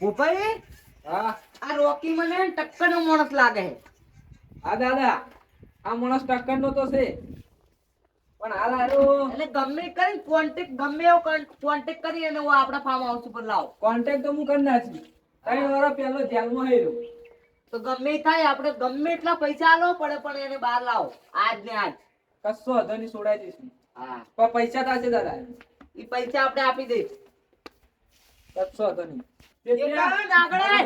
ભૂપાઈ? હા? આ રોકી મને ટક્કર નો માણસ લાગે છે. હા દાદા. આ માણસ ટક્કર નો તો છે. પણ હાલ હારો એટલે ગમે કરી કોન્ટેક્ટ ગમે એવો કોન્ટેક્ટ કરી અને હું આપણા ફાર્મ હાઉસ ઉપર લાવો. કોન્ટેક્ટ તો હું કરી નાખી ત્રણ વાર પહેલો જેલમાં હેરો તો ગમે થાય આપણે ગમે એટલા પૈસા આલો પડે પણ એને બહાર લાવો. આજ ને આજ. કશો હતો ની છોડાઈ દઈશું. હા. પણ પૈસા થશે દાદા. એ પૈસા આપણે આપી દઈશ. કશો હતો નહીં. એ કાં નાગડે?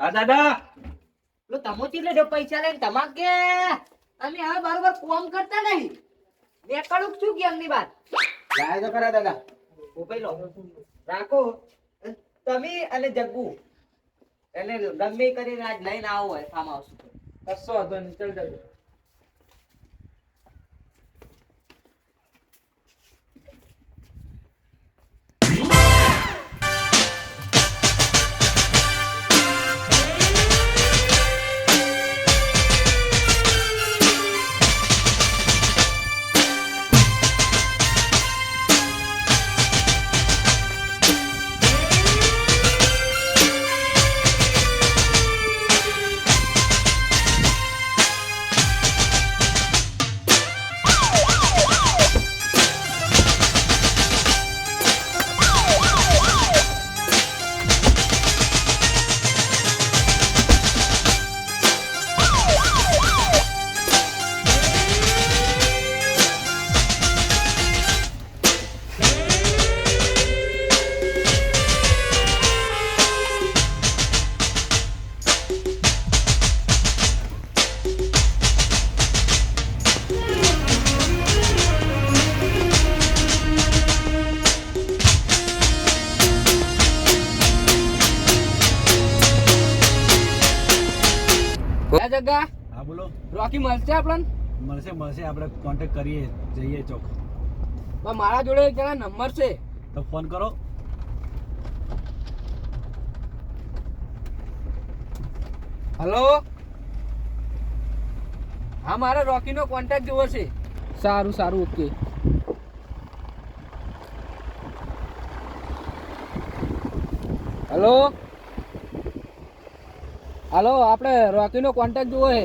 હા દાદા. પેલો તમો ચીલે પૈસા લઈને તમાક કે? અમે હવે બરોબર કોમ કરતા નહીં. નીકળું છું કે એમની વાત તો ખરા દાદા. લો. રાખો. તમે અને જગ્ગુ. એટલે ગમે કરીને આજ લઈને આવો હોય ફાર્મ હાઉસ ઉપર. કશો હતો નહીં ચાલ દાદા રોકી મળશે આપણને? મળશે મળશે. આપણે કોન્ટેક્ટ કરીએ જઈએ ચોક. મારા જોડે એક જણા નંબર છે. તો ફોન કરો. હલો હા મારે રોકીનો કોન્ટેક્ટ જોવો છે. સારું સારું ઓકે. હલો હલો આપણે રોકીનો કોન્ટેક્ટ જોવો છે.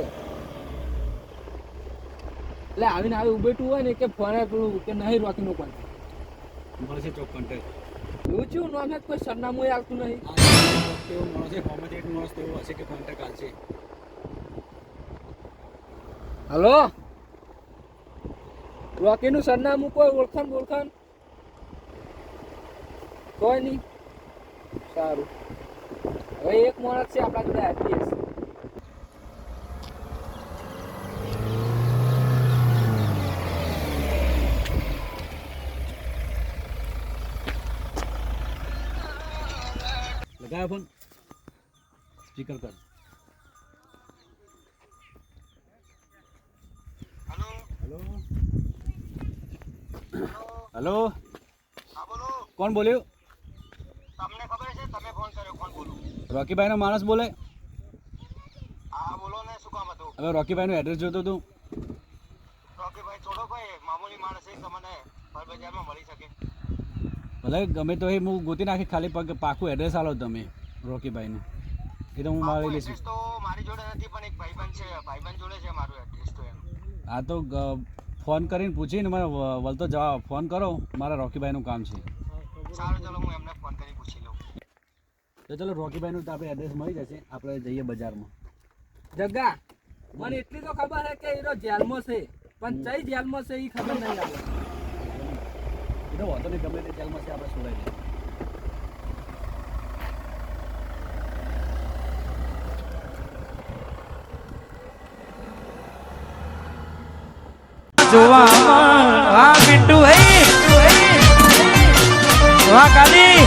એટલે આવીને આવી ઉભેટું હોય ને કે ફરે પેલું કે નહીં રોકીનો પણ મળશે ચોક કોન્ટેક્ટ એવું છું નોમ કોઈ સરનામું આવતું નહીં. તેવો માણસ ફોર્મેટ એક માણસ તેવો હશે કે કોન્ટેક્ટ આવશે હલો? રોકીનું સરનામું કોઈ ઓળખાણ ઓળખાણ કોઈ નહીં? સારું. હવે એક માણસ છે આપણા જોડે આઈપીએસ. સ્પીકર કર. હેલો. હેલો. કોણ બોલ્યું? તમને ખબર છે? તમે ફોન કર્યો. કોણ બોલું? રોકીભાઈ નો માણસ બોલે. હા બોલો ને. શું કામ હતું? હવે રોકીભાઈ નું એડ્રેસ જોતો તું. રોકીભાઈ છોડો ભાઈ. મામૂલી માણસ છે તમને બજારમાં મળી શકે. ભલે ગમે તો એ હું ગોતી નાખી ખાલી પગ પાકું એડ્રેસ આલો તમે રોકીભાઈનું. એ તો હું મારી લઈશ. તો મારી જોડે નથી પણ એક ભાઈબંધ છે. ભાઈબંધ જોડે છે મારું એડ્રેસ તો એનું આ તો ફોન કરીને પૂછીને મને વળતો જવાબ ફોન કરો મારા રોકીભાઈનું કામ છે. સારું ચલો હું એમને ફોન કરી પૂછી લઉં. તો ચલો રોકીભાઈનું તો આપણે એડ્રેસ મળી જશે. આપણે જઈએ બજારમાં. જગ્ગા મને એટલી તો ખબર છે કે એનો જેલમાં છે. પણ કઈ જેલમાં છે એ ખબર નહીં લાગે. એ તો વાંધો નહીં ગમે તે જેલમાં છે આપણે છોડાઈ દઈએ. વાહ કાલી.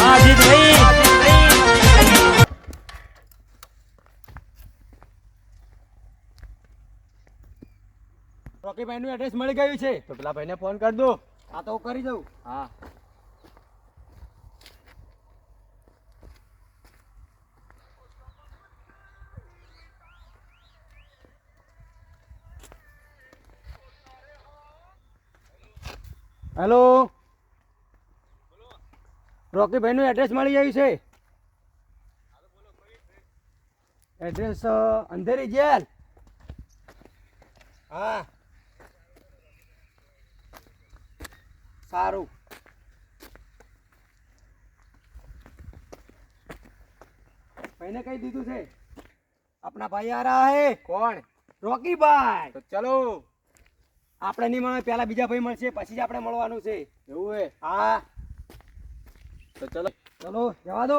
હા જીત ભાઈ નું એડ્રેસ મળી ગયું છે. તો પેલા ભાઈને ફોન કરી દો. આ તો કરી દઉં. હા. હેલો? રોકીભાઈનું એડ્રેસ મળી ગયું છે? Address Andheri jail? હા. સારું. ભાઈને કહી દીધું છે. આપણા ભાઈ આ રહા હે. કોણ? રોકીભાઈ. તો ચલો. આપણે નહીં મળે પહેલા બીજા ભાઈ મળશે પછી જ આપણે મળવાનું છે. એવું હે? હા. તો ચલો. ચલો જવા દો.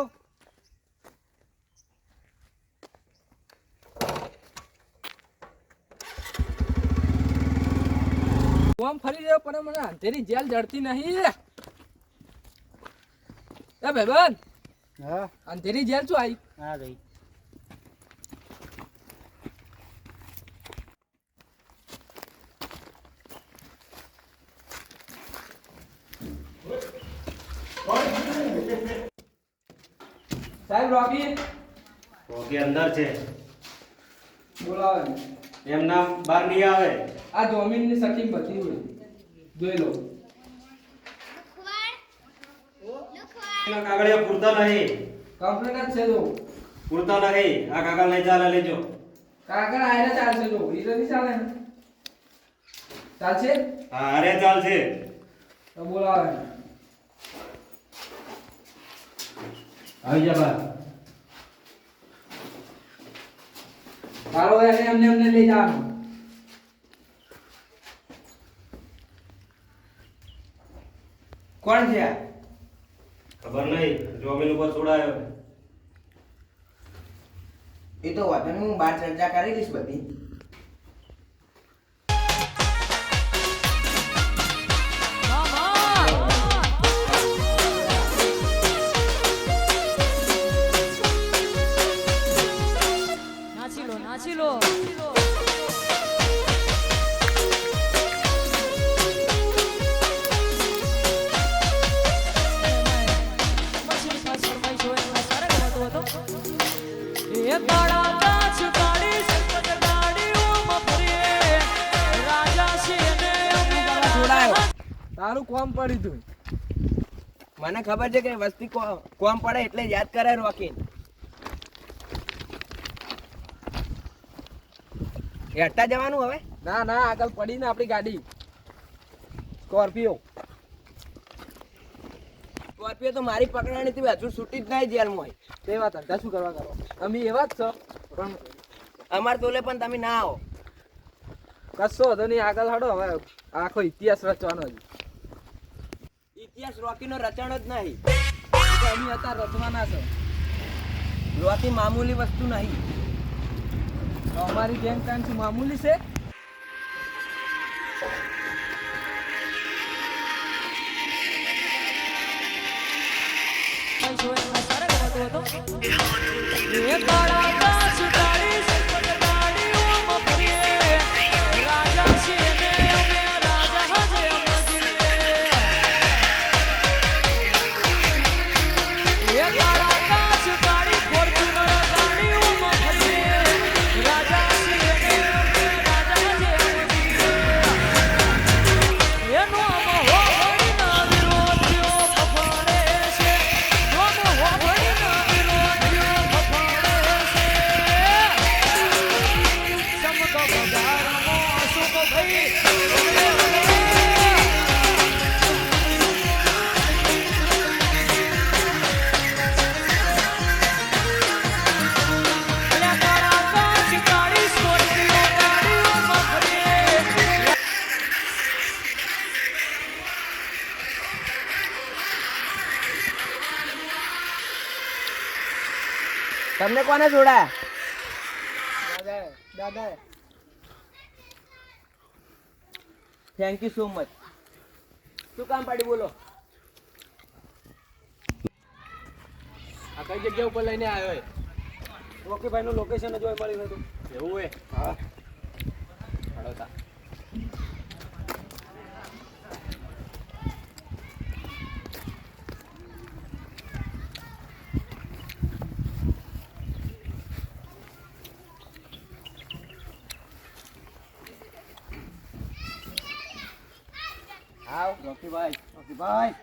ફોર્મ ફરી રહ્યો પણ મને અંધેરી જેલ જડતી નહીં એ ભાઈબંધ હા. અંધેરી જેલ શું આવી? હા ભાઈ સાહેબ રોકી અંદર છે. બોલાવે. એમ નામ બહાર નહીં આવે. આ જમીનની સખી બધી હોય. જોઈ લો. કાગળિયા પૂરતા નહીં. કમ્પ્લેન જ છે જો. પૂરતા નહીં. આ કાગળ નહીં ચાલે લેજો કાગળ આયને ચાલશે જો. ઈ તો નહીં ચાલે ચાલશે? હા અરે ચાલશે. તો બોલાવે. આવી જા બહાર તારો એને એમને એમને લઈ જવાનું. કોણ છે આ? ખબર નહીં જોમીન ઉપર છોડાયો એ તો વાંધો નહીં હું બહાર ચર્ચા કરી લઈશ બધી. તારું પડી તું. મને ખબર છે કે વસ્તી કો- કોમ પડે એટલે યાદ કરે રોકી હેઠતા જવાનું હવે? ના ના આગળ પડી ને આપણી ગાડી. સ્કોર્પિયો. સ્કોર્પિયો તો મારી પકડાણી હતી હજુ છૂટી જ નહીં જેલમાં તે વાત ધંધા શું કરવા કરો? અમે એવા જ છો. પણ અમાર તોલે પણ તમે ના આવો. કશો હતો નહીં આગળ હડો. હવે આખો ઇતિહાસ રચવાનો છે. ઇતિહાસ રોકીનો રચણ જ નહીં. એની હતા રચવાના છે. રોકી મામૂલી વસ્તુ નહીં. અમારી ગેંગ કાંડ મામૂલી છે? એ કોને જોડાયા? દાદા થેન્ક યુ સો મચ શું કામ પાડી બોલો? આ કઈ જગ્યા ઉપર લઈને આવ્યો છે રોકીભાઈનું લોકેશન જ હોય મળ્યું હતું. એવું હે. હા આવ. રોકીભાઈ રોકીભાઈ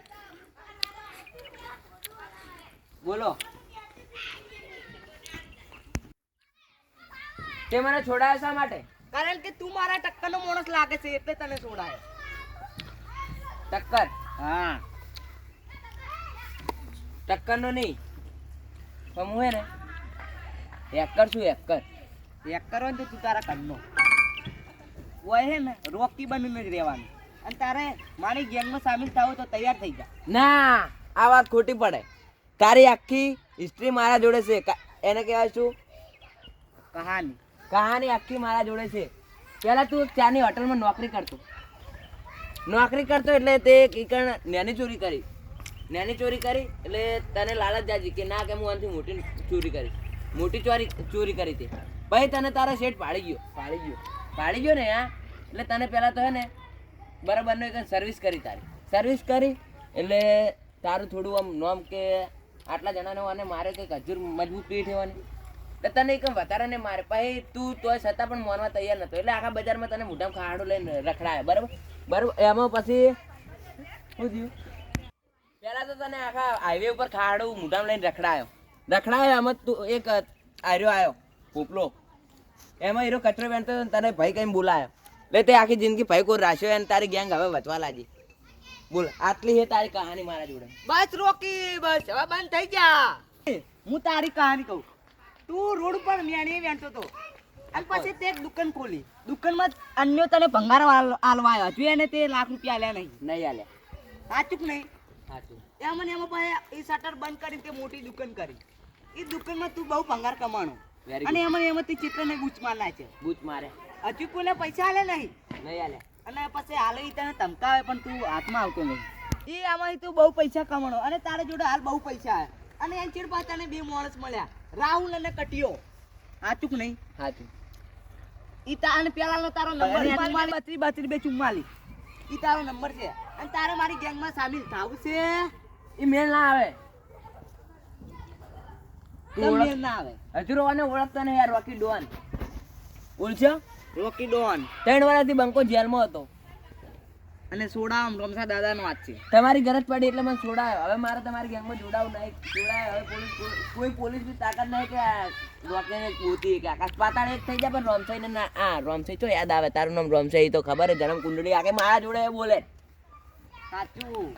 બોલો. તે મને છોડાયો શા માટે? કારણ કે તું મારા ટક્કરનો માણસ લાગે છે એટલે તને છોડાયો. ટક્કર? હા. ટક્કર નો નહીં. પણ હું હે ને હેકર છું હેકર. એક કરો ને તો તું તારા ઘરનો. હોય હે ને રોકી બનીને જ રહેવાનું. અને તારે મારી ગેંગમાં સામેલ થાવ તો તૈયાર થઈ જા. ના આ વાત ખોટી પડે. તારી આખી હિસ્ટ્રી મારા જોડે છે. એને કહેવાય શું? કહાની. કહાની આખી મારા જોડે છે. પહેલા તું ત્યાંની ચાની હોટલમાં નોકરી કરતો. નોકરી કરતો એટલે તે કીકણ નેની ચોરી કરી. નેની ચોરી કરી એટલે તને લાલચ જાજી કે ના કે હું આનાથી મોટી ચોરી કરી. મોટી ચોરી ચોરી કરી હતી પછી તને તારો શેઠ પાડી ગયો. પાડી ગયો. પાડી ગયો ને હા? એટલે તને પહેલા તો હે ને બરાબરનો એક સર્વિસ કરી તારી. સર્વિસ કરી એટલે તારું થોડું આમ નોમ કે આટલા જણાને અને મારે કંઈક હજુર મજબૂત પી હોવાની એટલે તને એક વધારે ને મારે. પછી તું તોય છતાં પણ માનવા તૈયાર નતો. એટલે આખા બજારમાં તને મોઢામાં ખાડો લઈને રખડાય. બરાબર? બરાબર? એમાં પછી શું થયું? પહેલાં તો તને આખા હાઈવે ઉપર ખાડો મોઢામાં લઈને રખડાયો. રખડાયો, એમાં તું એક આર્યો આવ્યો પોપલો એમાં હીરો કચરો હતો તને ભાઈ કંઈ બોલાયો. એટલે તે આખી જિંદગી ભાઈ કોઈ રાખ્યો અને તારી ગેંગ હવે વધવા લાગી. બોલ આટલી હે તારી કહાની મારા જોડે. બસ રોકી બસ હવે બંધ થઈ જા. હું તારી કહાની કહું. તું રોડ પર મેણે વેણતો તો. અને પછી તે દુકાન ખોલી. દુકાનમાં અન્યો તને ભંગાર આલ- આલવા આવ્યો હજુ એને તે લાખ રૂપિયા આલ્યા નહીં. નહીં આલ્યા. સાચું નહીં? સાચું. એમ ને એમાં પછી એ શટર બંધ કરી તે મોટી દુકાન કરી. એ દુકાનમાં તું બહુ ભંગાર કમાણો. અને એમાં ને એમાં તે ચિત્રને ગુચમાં નાખે. ગુચ મારે. હજુ કોઈને પૈસા આલે નહીં. નહીં આલે. અને પછી હાલે તને ધમકાવે પણ તું હાથમાં આવતો નહીં. એ આમાંથી તું બહુ પૈસા કમાણો. અને તારા જોડે હાલ બહુ પૈસા આવે અને એની ચીડ પાસે તને બે માણસ મળ્યા. રાહુલ અને કટિયો. હાચુક નહીં? હાચું ઈ તારે પેલાનો તારો નંબર બત્રી બત્રી બે ચુમ્માલી. ઈ તારો નંબર છે. અને તારે મારી ગેંગમાં સામેલ થવું છે? એ મેળ ના આવે. મેળ ના આવે? હજુ રોવાને ઓળખતો ને યાર રોકી ડોન ઓળખ્યો રોકી ડોન. ત્રણ વર્ષથી બંકો જેલમાં હતો. અને સોડા રમસા દાદાનો વાત છે. તમારી ગરજ પડી એટલે મને છોડાયો હવે મારે તમારી ગેંગમાં જોડાવું નહીં. જોડાય. હવે પોલીસ કોઈ- પોલીસની તાકાત નહીં કે રોકીને ગોતી કે આકાશ પાતાળ એક થઈ જાય પણ રોમસાઈ ને આ રોમસાઈ તો યાદ આવે. તારું નામ રોમસાઈ તો ખબર છે. જન્મ કુંડળી આગે મારા જોડે એ બોલે. સાચું.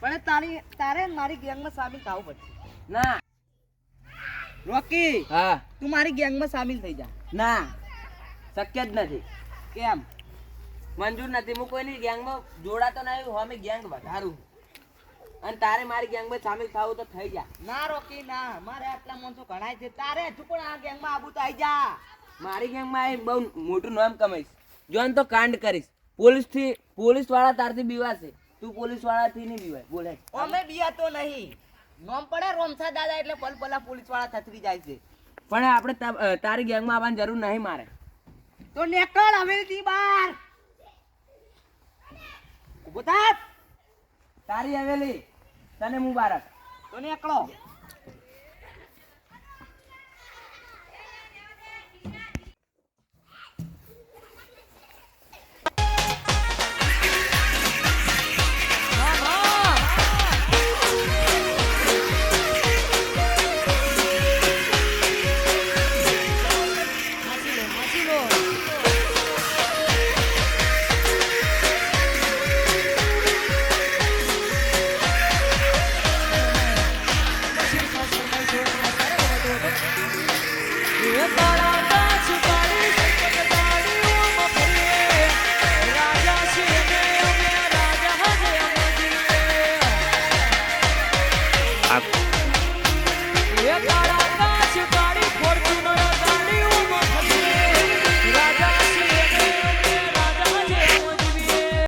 પણ તારી તારે મારી ગેંગમાં સામેલ થવું પડશે. ના. રોકી હા. તું મારી ગેંગમાં સામેલ થઈ જા. ના શક્ય જ નથી. કેમ? મંજૂર નથી. હું કોઈની ગેંગમાં જોડાતો નહીં હું અમે ગેંગ વધારું. અને તારે મારી ગેંગમાં સામેલ થવું તો થઈ જા. ના રોકી ના. મારે આટલા માણસો ઘણાય છે. તારે હજુ પણ આ ગેંગમાં આબુ થઈ જા. મારી ગેંગમાં આવી બહુ મોટું નામ કમાઈશ. જોન તો કાંડ કરીશ. પોલીસથી પોલીસવાળા તારથી બીવાશે. તું પોલીસવાળા થી નહીં બીવાય. બોલે અમે બીવાતો નહીં. નોમ પડે રોમસા દાદા એટલે પલ પલા પોલીસવાળા થથરી જાય છે. પણ આપણે તારી ગેંગ ગેંગમાં આવવાની જરૂર નહીં મારે. તો નેકળ હવેલીથી બહાર. ઊભો તારી હવેલી, તને મુબારક. તો નેકળો.